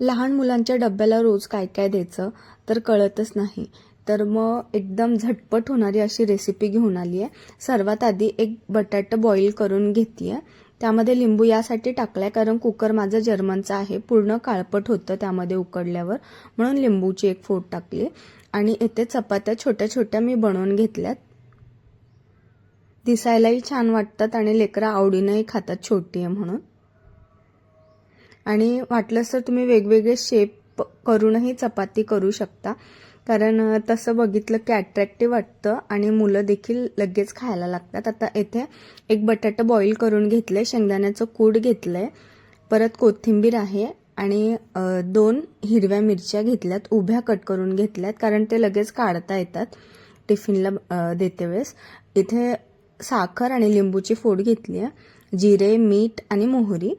लहान मुलांच्या डब्याला रोज काय काय द्यायचं तर कळतच नाही. तर मग एकदम झटपट होणारी अशी रेसिपी घेऊन आली आहे सर्वात आधी एक बटाटा बॉईल करून घेतली आहे त्यामध्ये लिंबू यासाठी टाकला आहे कारण कुकर माझं जर्मनचा आहे. पूर्ण काळपट होतं त्यामध्ये उकडल्यावर. म्हणून लिंबूची एक फोड टाकली. आणि येथे चपात्या छोट्या छोट्या मी बनवून घेतल्यात. दिसायलाही छान वाटतात आणि लेकरं आवडीनंही खातात छोटी आहे म्हणून. आणि वाटलंच तर तुम्ही वेगवेगळे शेप करूनही चपाती करू शकता. कारण तसं बघितलं की अट्रॅक्टिव्ह वाटतं आणि मुलं देखील लगेच खायला लागतात. आता येथे एक बटाटा बॉईल करून घेतलं शेंगदाण्याचं कूड घेतलं आहे परत कोथिंबीर आहे आणि दोन हिरव्या मिरच्या घेतल्यात उभ्या कट करून घेतल्यात कारण ते लगेच काढता येतात टिफिनला देते वेळेस. इथे साखर आणि लिंबूची फोड घेतली आहे जिरे मीठ आणि मोहरी.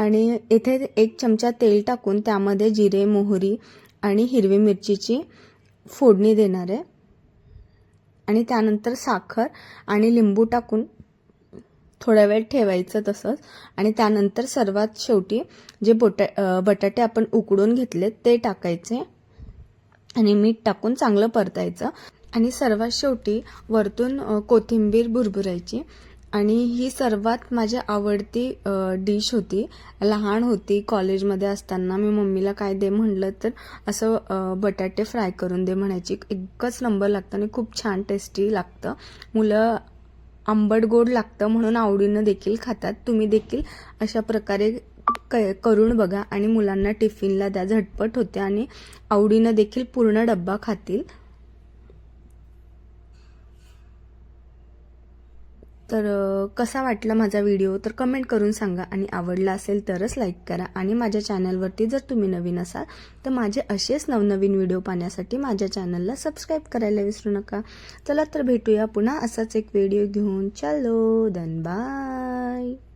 आणि इथे एक चमचा तेल टाकून त्यामध्ये जिरे मोहरी आणि हिरवी मिरचीची फोडणी देणार आहे. आणि त्यानंतर साखर आणि लिंबू टाकून थोड्या वेळ ठेवायचं तसंच. आणि त्यानंतर सर्वात शेवटी जे बोटा बटाटे आपण उकडून घेतले ते टाकायचे आणि मीठ टाकून चांगलं परतायचं. आणि सर्वात शेवटी वरतून कोथिंबीर भुरभुरायची आणि ही सर्वात माझी आवडती डिश होती. लहान होती कॉलेजमध्ये असताना मी मम्मीला काय दे म्हणलं तर असं बटाटे फ्राय करून दे म्हणायची. एकच नंबर लागतं आणि खूप छान टेस्टी लागतं. मुलं आंबट गोड लागतं म्हणून आवडीनं देखील खातात. तुम्ही देखील अशा प्रकारे क करून बघा आणि मुलांना टिफिनला द्या. झटपट होते आणि आवडीनं देखील पूर्ण डब्बा खातील. तर कसा वाटला माझा व्हिडिओ? तर कमेंट करून सांगा. आणि आवडला असेल तरच लाईक करा. आणि माझ्या चॅनलवरती जर तुम्ही नवीन असाल तर माझे असेच नवनवीन व्हिडिओ पाहण्यासाठी माझ्या चॅनलला सबस्क्राईब करायला विसरू नका. चला तर भेटूया पुन्हा असाच एक व्हिडिओ घेऊन. चलो दन बाय.